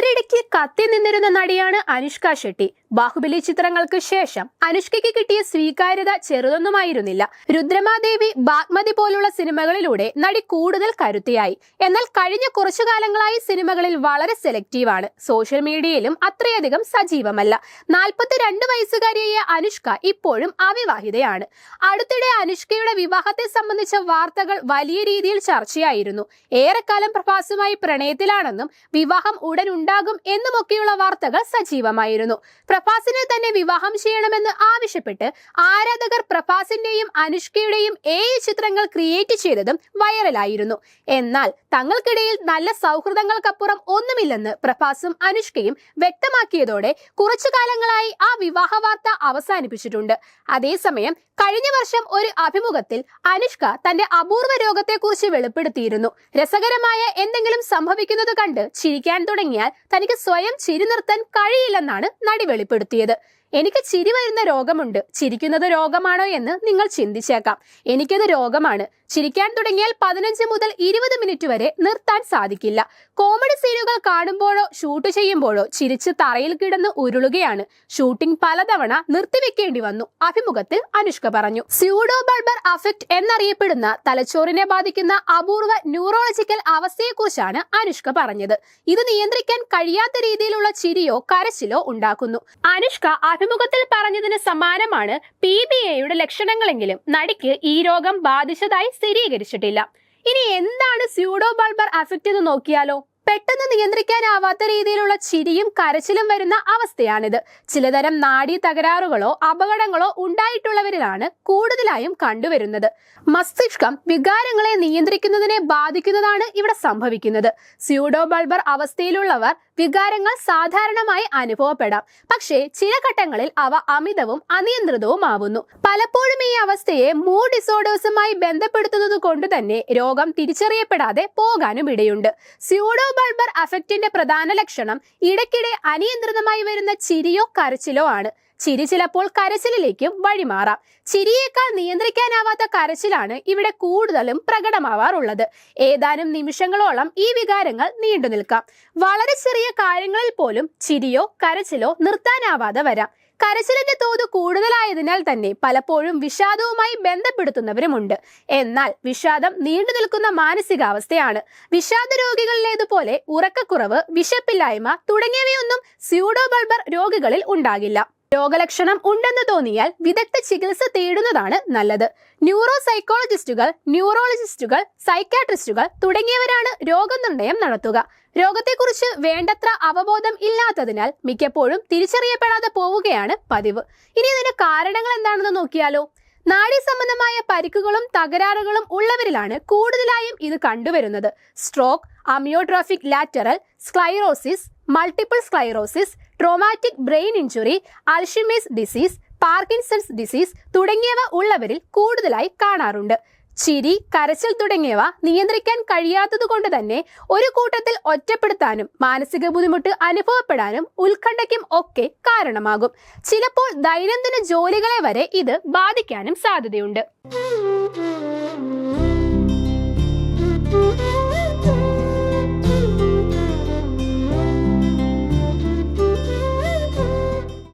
ഒരിടയ്ക്ക് കത്തി നിന്നിരുന്ന നടിയാണ് അനുഷ്ക ഷെട്ടി. ബാഹുബലി ചിത്രങ്ങൾക്ക് ശേഷം അനുഷ്കയ്ക്ക് കിട്ടിയ സ്വീകാര്യത ചെറുതൊന്നുമായിരുന്നില്ല. രുദ്രമാദേവി ബാഗ്മതി പോലുള്ള സിനിമകളിലൂടെ നടി കൂടുതൽ കരുത്തിയായി. എന്നാൽ കഴിഞ്ഞ കുറച്ചു കാലങ്ങളായി സിനിമകളിൽ വളരെ സെലക്റ്റീവാണ്. സോഷ്യൽ മീഡിയയിലും അത്രയധികം സജീവമല്ല. നാൽപ്പത്തിരണ്ട് വയസ്സുകാരിയായ അനുഷ്ക ഇപ്പോഴും അവിവാഹിതയാണ്. അടുത്തിടെ അനുഷ്കയുടെ വിവാഹത്തെ സംബന്ധിച്ച വാർത്തകൾ വലിയ രീതിയിൽ ചർച്ചയായിരുന്നു. ഏറെക്കാലം പ്രഭാസുമായി പ്രണയത്തിലാണെന്നും വിവാഹം ഉടൻ ഉണ്ടാകും എന്നുമൊക്കെയുള്ള വാർത്തകൾ സജീവമായിരുന്നു. പ്രഭാസിനെ തന്നെ വിവാഹം ചെയ്യണമെന്ന് ആവശ്യപ്പെട്ട് ആരാധകർ പ്രഭാസിന്റെയും അനുഷ്കയുടെയും ഏഴ് ചിത്രങ്ങൾ ക്രിയേറ്റ് ചെയ്തതും വൈറലായിരുന്നു. എന്നാൽ തങ്ങൾക്കിടയിൽ നല്ല സൗഹൃദങ്ങൾക്കപ്പുറം ഒന്നുമില്ലെന്ന് പ്രഭാസും അനുഷ്കയും വ്യക്തമാക്കിയതോടെ കുറച്ചു കാലങ്ങളായി ആ വിവാഹ വാർത്ത അവസാനിപ്പിച്ചിട്ടുണ്ട്. അതേസമയം കഴിഞ്ഞ വർഷം ഒരു അഭിമുഖത്തിൽ അനുഷ്ക തന്റെ അപൂർവ രോഗത്തെക്കുറിച്ച് വെളിപ്പെടുത്തിയിരുന്നു. രസകരമായ എന്തെങ്കിലും സംഭവിക്കുന്നത് കണ്ട് ചിരിക്കാൻ തുടങ്ങിയാൽ തനിക്ക് സ്വയം ചിരി നിർത്താൻ കഴിയില്ലെന്നാണ് നടി വെളിപ്പെടുത്തിയത്. എനിക്ക് ചിരി വരുന്ന രോഗമുണ്ട്. ചിരിക്കുന്നത് രോഗമാണോ എന്ന് നിങ്ങൾ ചിന്തിച്ചേക്കാം. എനിക്കത് രോഗമാണ്. ചിരിക്കാൻ തുടങ്ങിയാൽ പതിനഞ്ച് മുതൽ ഇരുപത് മിനിറ്റ് വരെ നിർത്താൻ സാധിക്കില്ല. കോമഡി സീനുകൾ കാണുമ്പോഴോ ഷൂട്ട് ചെയ്യുമ്പോഴോ ചിരിച്ച് തറയിൽ കിടന്ന് ഉരുളുകയാണ്. ഷൂട്ടിംഗ് പലതവണ നിർത്തിവെക്കേണ്ടി വന്നു അഭിമുഖത്തിൽ അനുഷ്ക പറഞ്ഞു. സ്യൂഡോ ബൾബർ അഫക്ട് എന്നറിയപ്പെടുന്ന തലച്ചോറിനെ ബാധിക്കുന്ന അപൂർവ ന്യൂറോളജിക്കൽ അവസ്ഥയെക്കുറിച്ചാണ് അനുഷ്ക പറഞ്ഞത്. ഇത് നിയന്ത്രിക്കാൻ കഴിയാത്ത രീതിയിലുള്ള ചിരിയോ കരച്ചിലോ ഉണ്ടാക്കുന്നു. അനുഷ്ക അഭിമുഖത്തിൽ പറഞ്ഞതിന് സമാനമാണ് പി ബി എയുടെ ലക്ഷണങ്ങളെങ്കിലും. നടിക്ക് ഈ രോഗം ബാധിച്ചതായി സ്ഥിരീകരിച്ചിട്ടില്ല. ഇനി എന്താണ് സ്യൂഡോ ബൾബർ അഫക്റ്റ് എന്ന് നോക്കിയാലോ? പെട്ടെന്ന് നിയന്ത്രിക്കാനാവാത്ത രീതിയിലുള്ള ചിരിയും കരച്ചിലും വരുന്ന അവസ്ഥയാണിത്. ചിലതരം നാഡീ തകരാറുകളോ അപകടങ്ങളോ ഉണ്ടായിട്ടുള്ളവരിലാണ് കൂടുതലായും കണ്ടുവരുന്നത്. മസ്തിഷ്കം വികാരങ്ങളെ നിയന്ത്രിക്കുന്നതിനെ ബാധിക്കുന്നതാണ് ഇവിടെ സംഭവിക്കുന്നത്. സ്യൂഡോ ബൾബർ അവസ്ഥയിലുള്ളവർ വികാരങ്ങൾ സാധാരണമായി അനുഭവപ്പെടാം. പക്ഷേ ചില ഘട്ടങ്ങളിൽ അവ അമിതവും അനിയന്ത്രിതവുമാവുന്നു. പലപ്പോഴും ഈ അവസ്ഥയെ മൂഡ് ഡിസോർഡേഴ്സുമായി ബന്ധപ്പെടുത്തുന്നത് കൊണ്ട് തന്നെ രോഗം തിരിച്ചറിയപ്പെടാതെ പോകാനും ഇടയുണ്ട്. സ്യൂഡോ ബൾബർ അഫക്റ്റിന്റെ പ്രധാന ലക്ഷണം ഇടയ്ക്കിടെ അനിയന്ത്രിതമായി വരുന്ന ചിരിയോ കരച്ചിലോ ആണ്. ചിരി ചിലപ്പോൾ കരച്ചിലിലേക്കും വഴിമാറാം. ചിരിയേക്കാൾ നിയന്ത്രിക്കാനാവാത്ത കരച്ചിലാണ് ഇവിടെ കൂടുതലും പ്രകടമാവാറുള്ളത്. ഏതാനും നിമിഷങ്ങളോളം ഈ വികാരങ്ങൾ നീണ്ടു നിൽക്കാം വളരെ ചെറിയ കാര്യങ്ങളിൽ പോലും ചിരിയോ കരച്ചിലോ നിർത്താനാവാതെ വരാം. കരച്ചിലിന്റെ തോത് കൂടുതലായതിനാൽ തന്നെ പലപ്പോഴും വിഷാദവുമായി ബന്ധപ്പെടുത്തുന്നവരുമുണ്ട്. എന്നാൽ വിഷാദം നീണ്ടു നിൽക്കുന്ന മാനസികാവസ്ഥയാണ്. വിഷാദ രോഗികളിലേതുപോലെ ഉറക്കക്കുറവ് വിശപ്പില്ലായ്മ തുടങ്ങിയവയൊന്നും സ്യൂഡോബൾബർ രോഗികളിൽ ഉണ്ടാകില്ല. രോഗലക്ഷണം ഉണ്ടെന്ന് തോന്നിയാൽ വിദഗ്ധ ചികിത്സ തേടുന്നതാണ് നല്ലത്. ന്യൂറോ സൈക്കോളജിസ്റ്റുകൾ ന്യൂറോളജിസ്റ്റുകൾ സൈക്കാട്രിസ്റ്റുകൾ തുടങ്ങിയവരാണ് രോഗനിർണയം നടത്തുക. രോഗത്തെക്കുറിച്ച് വേണ്ടത്ര അവബോധം ഇല്ലാത്തതിനാൽ മിക്കപ്പോഴും തിരിച്ചറിയപ്പെടാതെ പോവുകയാണ് പതിവ്. ഇനി ഇതിന്റെ കാരണങ്ങൾ എന്താണെന്ന് നോക്കിയാലോ? നാഡീ സംബന്ധമായ പരിക്കുകളും തകരാറുകളും ഉള്ളവരിലാണ് കൂടുതലായും ഇത് കണ്ടുവരുന്നത്. Stroke amyotrophic lateral sclerosis multiple sclerosis traumatic brain injury Alzheimer's disease Parkinson's disease തുടങ്ങിയവ ഉള്ളവരിൽ കൂടുതലായി കാണാറുണ്ട്. ചിരി കരച്ചിൽ തുടങ്ങിയവ നിയന്ത്രിക്കാൻ കഴിയാത്തതുകൊണ്ട് തന്നെ ഒരു കൂട്ടത്തിൽ ഒറ്റപ്പെടുത്താനും മാനസിക ബുദ്ധിമുട്ട് അനുഭവപ്പെടാനും ഉത്കണ്ഠയ്ക്കും ഒക്കെ കാരണമാകും. ചിലപ്പോൾ ദൈനംദിന ജോലികളെ വരെ ഇത് ബാധിക്കാനും സാധ്യതയുണ്ട്.